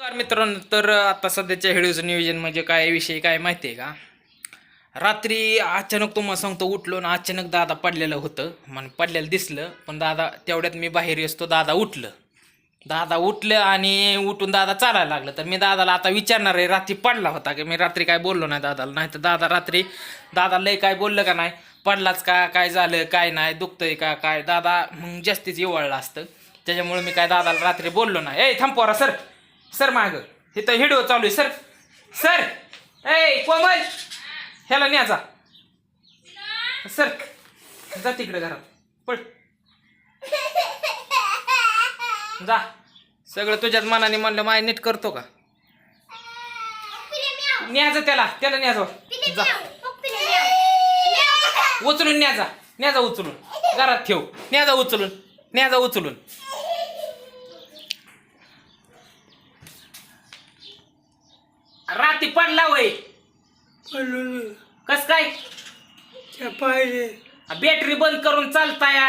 नमस्कार मित्रांनो तर आता सध्याच्या व्हिडिओचं नियोजन म्हणजे काय विषय काय माहिती आहे का? रात्री अचानक तुम्हाला सांगतो उठलो ना अचानक दादा पडलेलं होतं. मन पडलेलं दिसलं पण दादा तेवढ्यात मी बाहेर असतो दादा उठलं. दादा उठलं आणि उठून दादा चालायला लागलं. तर मी दादाला आता विचारणार आहे रात्री पडला होता की? मी रात्री काय बोललो नाही दादाला. नाही तर दादा रात्री दादा लय काय बोललं का नाही? पडलाच का? काय झालं? काय नाही? दुखतंय का? काय? दादा मग जास्तीच इवळलं असतं. त्याच्यामुळे मी काय दादाला रात्री बोललो नाही. ए थांबपोरा सर. सर माग. इथं हिडिओ चालू आहे. सर सर ए कोमल. ह्याला न्याचा सर जा तिकडे घरात. पळ. जा. सगळं तुझ्याच मनाने म्हणलं माय नीट करतो का? न्याजा त्याला. त्याला न्याजा जा. उचलून न्याजा न्याजा उचलून. घरात ठेव. न्याजा उचलून. न्याजा उचलून. राती पडला वय पडलो कस काय? त्या पाहिजे बॅटरी बंद करून चालताया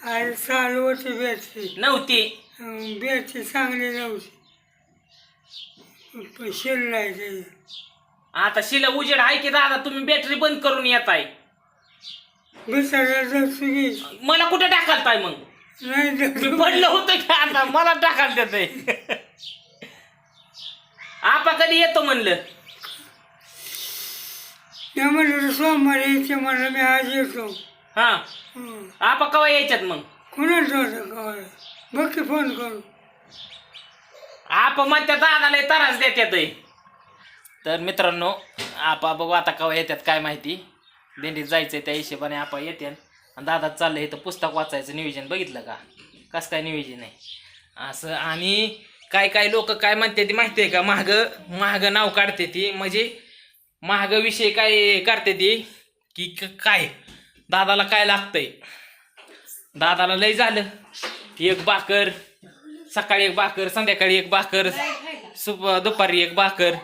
आणि चालू होती बॅटरी नव्हती बॅटरी चांगली नव्हती. पण शेल नाही ते. आता शिला उजेड आहे की दादा तुम्ही बॅटरी बंद करून येत आहे बिचारा जर तुम्ही मला कुठे टाकालताय मग? नाही मी पडलं होतं की आता मला टाकाल देत आपा कधी येतो म्हणलं? मी म्हणलं सोमवारी यायचे म्हणलं मी आज येतो. हा. हं. आपा कवा यायच्यात मग? कुणाच होतं बघ की फोन करू आपा म्हणत्या दादाला त्रास देत्यात तर मित्रांनो आपा बघू आता कवा येतात काय माहिती. दिंडीत जायचंय त्या हिशोबाने आपा येते आणि दादा चाललंय इथं पुस्तक वाचायचं नियोजन. बघितलं का? कसं काय नियोजन आहे? असं आणि काय काय लोक काय म्हणते ती माहिती आहे का? महाग महाग नाव काढते ती. म्हणजे महाग विषय काय करते ती? की काय? दादाला काय लागतंय? दादाला लय झालं. एक बाकर सकाळी एक बाकर संध्याकाळी एक बाकर सुप दुपारी एक बाकर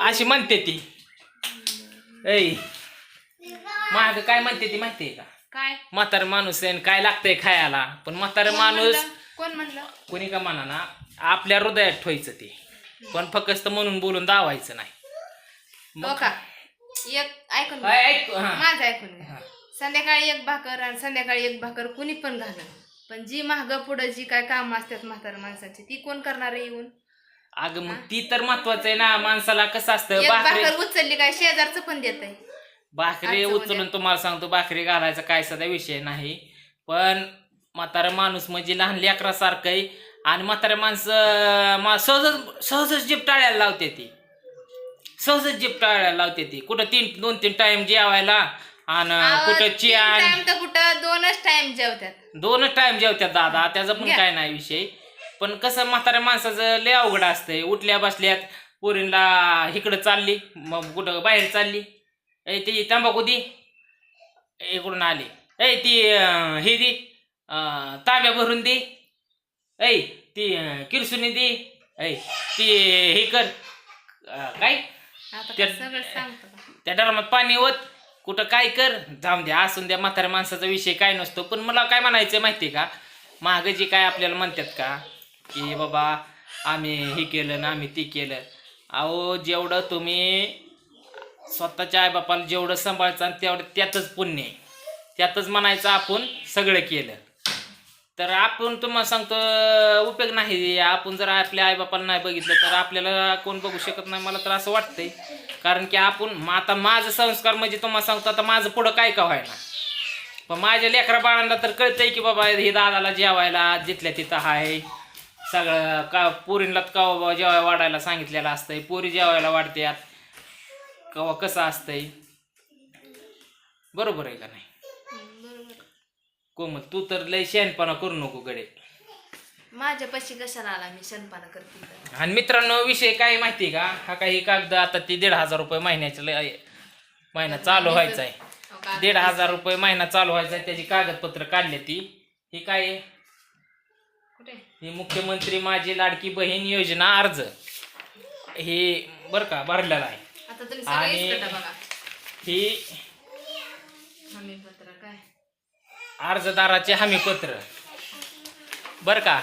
अशी म्हणते ती. ऐ महाग काय म्हणते ती माहिती आहे का? काय? म्हातार माणूस आहे आणि काय लागतंय खायला? पण म्हातार माणूस? कोण म्हणलं? कोणी का म्हणा ना? आपल्या हृदयात ठेवायचं ते. पण फक्त म्हणून बोलून दावायचं नाही. हो का? एक ऐकून घ्या. ऐ- ऐक हा. माझं ऐकून घ्या हा. संध्याकाळी एक भाकर आणि संध्याकाळी एक भाकर कुणी पण घालण पण जी महाग पुढं जी काय काम असतात म्हातार माणसाची ती कोण करणार आहे येऊन? अगं मग ती तर महत्वाचं आहे ना. माणसाला कसं असतं? एक भाकरी भाकर उचलली काय? शेजारचं पण देत आहे. भाकरी उचलून तुम्हाला सांगतो भाकरी घालायचा काय सध्या विषय नाही. पण म्हातारा माणूस म्हणजे लहान लेकरासारखं आहे. आणि म्हातारे माणसं मा सहजच सहजच जीप टाळायला लावते ती. सहजच जीप टाळायला लावते ती. कुठं तीन दोन तीन टाइम जेवायला आणि कुठं चिया आणि- टाइम तर कुठं दोनच टाइम जेवतात. दोनच टाइम जेवतात दादा. त्याचा पण घ्या. काय नाही विषय. पण कसं म्हाताऱ्या माणसाचं लय अवघड असतंय. उठल्या बसल्यात पोरींला इकडं चालली मग कुठं बाहेर चालली. ए ती तंबाखू दी. इकडून आली. ए ती अं, हे दी. अं, तांब्या भरून दे. ऐ ती किरसुनी दे. ऐ ती हे कर. अं, काय? आता त्या- काय सगळं सांगतो का? त्या डरमात पाणी ओत. कुठं काय कर? जाऊन द्या असून द्या म्हाताऱ्या माणसाचा विषय काय नसतो. पण मला काय म्हणायचं माहिती का? मागं जे काय आपल्याला म्हणतात का की बाबा आम्ही हे केलं ना आम्ही ते केलं. अहो जेवढं तुम्ही स्वतःच्या आईबापाला जेवढं सांभाळचं तेवढं त्यातच पुण्य आहे. त्यातच म्हणायचं आपण सगळं केलं. तर आपण तुम्हाला सांगतो उपयोग नाही आपण जर आपल्या आईबापाला नाही बघितलं तर आपल्याला कोण बघू शकत नाही मला तर असं वाटतंय. कारण की आपण आता माझं संस्कार म्हणजे तुम्हाला सांगतो आता माझं पुढं काय का व्हायना पण माझ्या लेकरा बाळांना तर कळतंय की बाबा हे दादाला जेवायला जिथल्या तिथं आहे. सगळं का पोरींला का बाबा जेवायला वाढायला सांगितलेलं असतंय. पोरी जेवायला वाढत्यात कवा कसं असतंय. बरोबर आहे का नाही? कोमल तू तर लय शहाणपणा करू नको गडे माझ्या पशी कशाला आला मी शनपाना करते तर. आणि मित्रांनो विषय काय माहिती आहे का? हा काही कागद आता ती दीड हजार रुपये महिन्याचे लय- महिना चालू व्हायचा आहे हो का? दीड हजार रुपये महिना चालू व्हायचा आहे त्याची कागदपत्र काढले ती. ही काय आहे? कुठे? ही मुख्यमंत्री माझी लाडकी बहीण योजना अर्ज. हे बरं का भरलेला आहे. आता तुम्ही सगळं आणि- इसकटा बघा. ही अर्जदाराचे हमीपत्र. बरं का?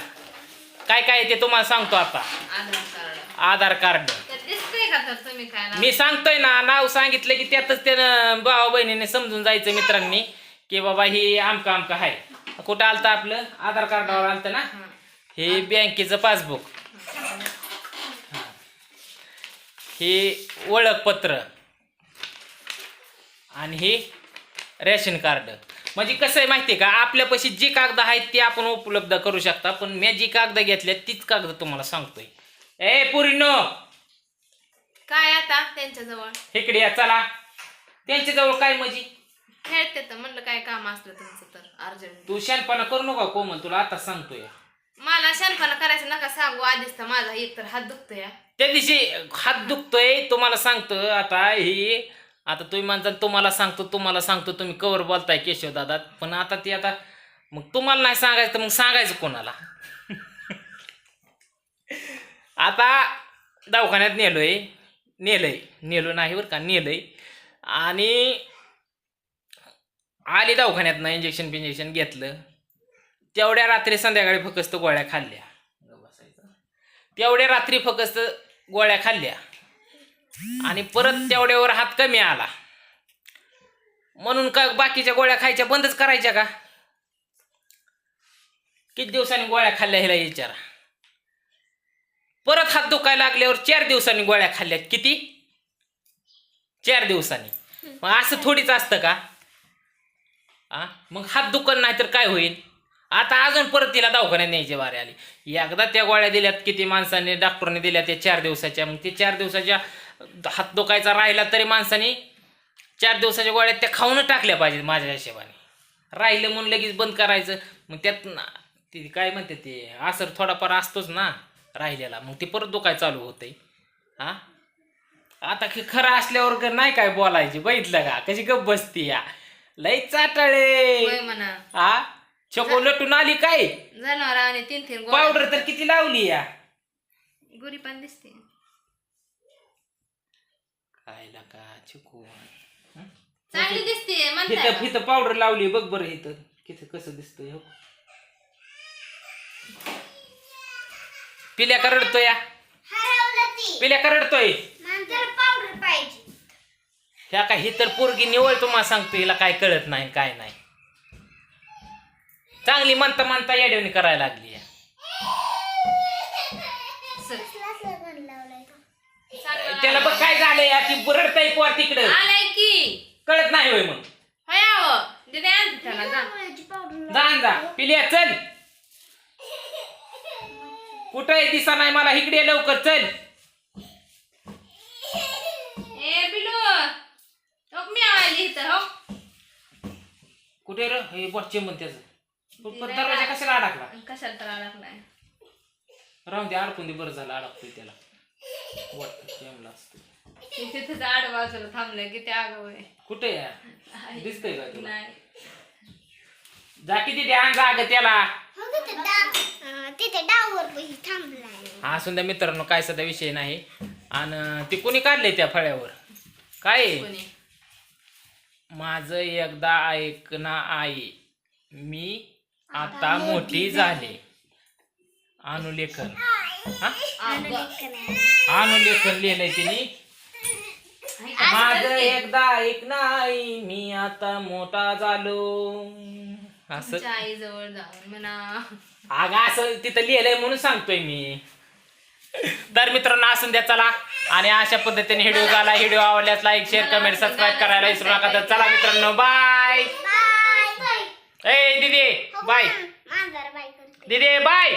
काय काय आहे ते तुम्हाला सांगतो आता. आधार कार्ड. मी सांगतोय ना नाव सांगितलं की त्यातच त्यानं भावा बहिणीने समजून जायचं मित्रांनी की बाबा ही आमका आमका आहे कुठं आलतं आपलं? आधार कार्डावर आलतं ना? हे बँकेचं पासबुक. हे ओळखपत्र. आणि हे रेशन कार्ड. म्हणजे कसं आहे माहिती आहे का? आपल्यापाशी जी कागद आहेत ती आपण उपलब्ध करू शकता पण मी जी कागद घेतल्यात तीच कागद तुम्हाला सांगतोय. ए पुरीनो! काय आता? त्यांच्याजवळ. इकडे या चला. त्यांच्याजवळ काय म्हणजे खेळते तर म्हणलं काय काम असलं तुमचं तर अर्जंट. तू शानपणा करू नका कोमल? तुला आता सांगतोय. मला शानपणा करायचं नका सांगू आधीच तर माझा एक तर हात दुखतोय. त्या दिवशी हात दुखतोय तुम्हाला सांगतो आता ही आता तुम्ही म्हणता तुम्हाला सांगतो तुम्हाला सांगतो तुम्ही कवर बोलताय केशव दादा. पण आता ती आता मग तुम्हाला नाही सांगायचं तर मग सांगायचं कोणाला? आता दवाखान्यात नेलोय. नेलंय. नेलो नाही बरं का नेलंय. आणि आली दवाखान्यातनं इंजेक्शन बिंजेक्शन घेतलं. तेवढ्या रात्री संध्याकाळी फकस्त गोळ्या खाल्ल्या. तेवढ्या रात्री फकस्त गोळ्या खाल्ल्या. आणि परत तेवढ्यावर हात कमी आला. म्हणून का बाकीच्या गोळ्या खायच्या बंदच करायच्या का? किती दिवसांनी गोळ्या खाल्ल्या हिला विचारा. परत हात दुखायला लागल्यावर चार दिवसांनी गोळ्या खाल्ल्यात किती? चार दिवसांनी. मग असं थोडीच असतं का? आ? मग हात दुखन नाही तर काय होईल? आता अजून परत तिला दवाखान्यात न्यायची वारी आली. एकदा त्या गोळ्या दिल्यात किती माणसांनी डॉक्टरने दिल्या त्या चार दिवसाच्या. मग ते चार दिवसाच्या हात दुखायचा राहिला तरी माणसाने चार दिवसाच्या गोळ्या त्या खाऊन टाकल्या पाहिजेत माझ्या हिशोबाने. राहिलं म्हणून लगेच बंद करायचं. मग त्यात ना ते काय म्हणते ते असर थोडाफार असतोच ना राहिलेला. मग ते परत दुखाय चालू होतंय. हा? आता की खरं असल्यावर नाही काय बोलायची? बघितलं का? कशी गप बसती या. लई चाटाळे. म्हणा. हा? चको लटून आली काय? जनावर आणि तीन तीन. पावडर तर किती लावली या? गुरी पण दिसते. का? चिकू चांगली दिसते म्हणताय इथं का? इथं पावडर लावली बघ बरं इथं. किती कसं दिसतंय हो. पिल्या का रडतोय? या पिल्या का रडतोय? पावडर पाहिजे. ह्या काय ही तर पोरगी निवळ तुम्हाला सांगतो हिला काय कळत नाही काय नाही. चांगली म्हणता म्हणता येडवणी करायला लागली या. सर. चांगलं त्याला बघ काय झालंय या ती रडताय पोर तिकडं. आलाय की. कळत नाही होय मग. होय आव. दिदी आण त्याला जा. जा न जा पिल्या चल. कुठं आहे दिसा नाही मला? इकडे ये लवकर चल. ए पिलू. मी इथं हो. कुठे र? हे बच्चे म्हण त्याचं पण दरवाजा कशाला अडकला? कशाला तर अडकलाय? राहून दे अडकून दे बरं झालं अडकतोय त्याला. जमला असतो ते तिथं आड बाजूला थांबलंय किती आगाव आहे. कुठे आहे? दिसतंय का तुला? नाही. जा किती ध्यान जाग त्याला. तिथे डावर थांबलाय. हा सुंदर मित्रांनो काय सध्या विषय नाही. आणि ते कोणी काढले त्या फळ्यावर? काय? आहे? कोणी? माझं एकदा ऐक ना आई मी आता मोठी झाले. अनुलेखन. हा अनुलेखन लिहिलंय तिने. माझं एकदा ऐक ना आई मी आता मोठा झालो. असं आई जवळ जाऊन म्हणा. अगं असं तिथं लिहिलंय म्हणून सांगतोय मी. तर मित्रांनो असून द्या चला. आणि अशा पद्धतीने व्हिडिओ झाला व्हिडिओ आवडल्यास लाईक शेअर कमेंट सबस्क्राईब करायला विसरू नका. तर चला मित्रांनो बाय ए दीदी बाय मांजर बाय करते. दीदी बाय